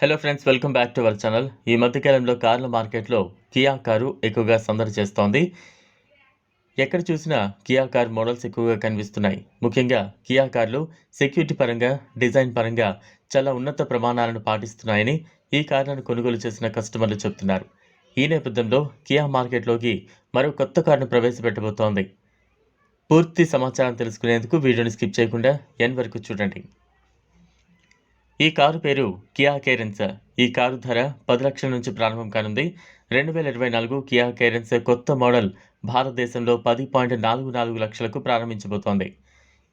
Hello friends welcome back to our channel ఈ మధ్యకాలంలో కార్ల మార్కెట్లో కియా కారు ఎక్కువగా సందడి చేస్తోంది. ఎక్కడ చూసినా కియా కార్ మోడల్స్ ఎక్కువగా కనిపిస్తున్నాయి. ముఖ్యంగా కియా కార్లు సెక్యూరిటీ పరంగా డిజైన్ పరంగా చాలా ఉన్నత ప్రమాణాలను పాటిస్తున్నాయని ఈ కార్లను కొనుగోలు చేసిన కస్టమర్లు చెబుతున్నారు ఈ నేపథ్యంలో కియా మార్కెట్లోకి మరో కొత్త కారును ప్రవేశపెట్టబోతోంది. పూర్తి సమాచారం తెలుసుకునేందుకు వీడియోని స్కిప్ చేయకుండా ఎన్ వరకు చూడండి. ఈ కారు పేరు కియా కేరెన్స్. ఈ కారు ధర పది లక్షల నుంచి ప్రారంభం కానుంది. రెండు వేల ఇరవై నాలుగు కియా కేరెన్స్ కొత్త మోడల్ భారతదేశంలో పది పాయింట్ నాలుగు నాలుగు లక్షలకు ప్రారంభించబోతోంది.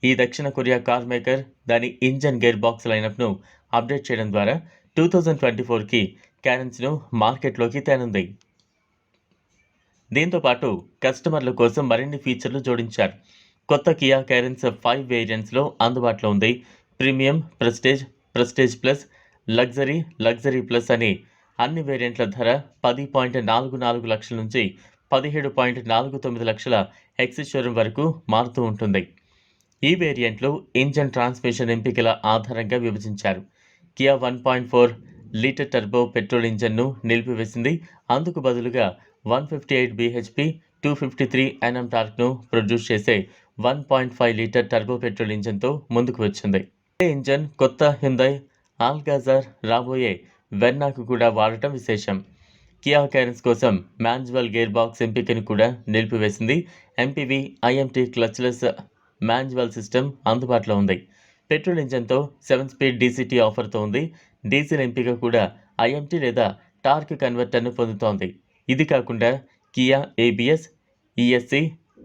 ఈ దక్షిణ కొరియా కార్ మేకర్ దాని ఇంజన్ గేర్ బాక్స్ లైనప్ను అప్డేట్ చేయడం ద్వారా టూ థౌజండ్ ట్వంటీ ఫోర్కి క్యారెన్స్ను మార్కెట్లోకి తేనుంది. దీంతో పాటు కస్టమర్ల కోసం మరిన్ని ఫీచర్లు జోడించారు. కొత్త కియా క్యారెన్స్ ఫైవ్ వేరియంట్స్లో అందుబాటులో ఉంది. Premium prestige prestige plus luxury luxury plus అని అన్ని వేరియంట్ల ధర పది పాయింట్ నాలుగు నాలుగు లక్షల నుంచి పదిహేడు పాయింట్ నాలుగు తొమ్మిది లక్షల ఎక్స్ షోరూమ్ వరకు మారుతూ ఉంటుంది. ఈ వేరియంట్లు ఇంజన్ ట్రాన్స్మిషన్ ఎంపికల ఆధారంగా విభజించారు. Kia one point four litre turbo petrol ఇంజన్ను నిలిపివేసింది. అందుకు బదులుగా one fifty eight BHP two fifty three NM టార్క్ను produce చేసే one point five litre turbo petrol ఇంజన్తో ముందుకు వచ్చింది. ఇంజన్ కొత్త హిందై ఆల్గాజర్ రాబోయే వెన్నాకు కూడా వాడటం విశేషం. కియా క్యారెన్స్ కోసం మాన్యువల్ గేర్ బాక్స్ ఎంపికను కూడా నిలిపివేసింది. MPV IMT clutchless manual system అందుబాటులో ఉంది. పెట్రోల్ ఇంజన్తో సెవెన్ స్పీడ్ డీసీటీ ఆఫర్తో ఉంది. డీజిల్ ఎంపిక కూడా ఐఎంటీ లేదా టార్క్ కన్వర్టర్ను పొందుతోంది. ఇది కాకుండా Kia ABS ESC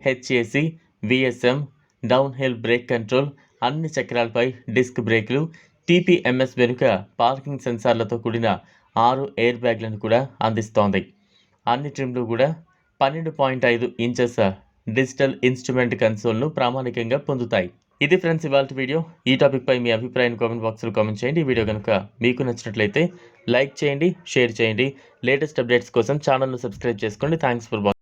HAC VSM down hill brake control అన్ని చక్రాలపై డిస్క్ బ్రేకులు టీపీఎంఎస్ వెనుక పార్కింగ్ సెన్సార్లతో కూడిన ఆరు ఎయిర్ బ్యాగ్లను కూడా అందిస్తోంది. అన్ని ట్రిమ్లు కూడా పన్నెండు పాయింట్ ఐదు ఇంచెస్ డిజిటల్ ఇన్స్ట్రుమెంట్ కన్సోల్ను ప్రామాణికంగా పొందుతాయి. ఇది ఫ్రెండ్స్ ఇవాళ వీడియో. ఈ టాపిక్పై మీ అభిప్రాయం కామెంట్ బాక్స్లో కామెంట్ చేయండి. ఈ వీడియో కనుక మీకు నచ్చినట్లయితే లైక్ చేయండి షేర్ చేయండి. లేటెస్ట్ అప్డేట్స్ కోసం ఛానల్ను సబ్స్క్రైబ్ చేసుకోండి. Thanks for watching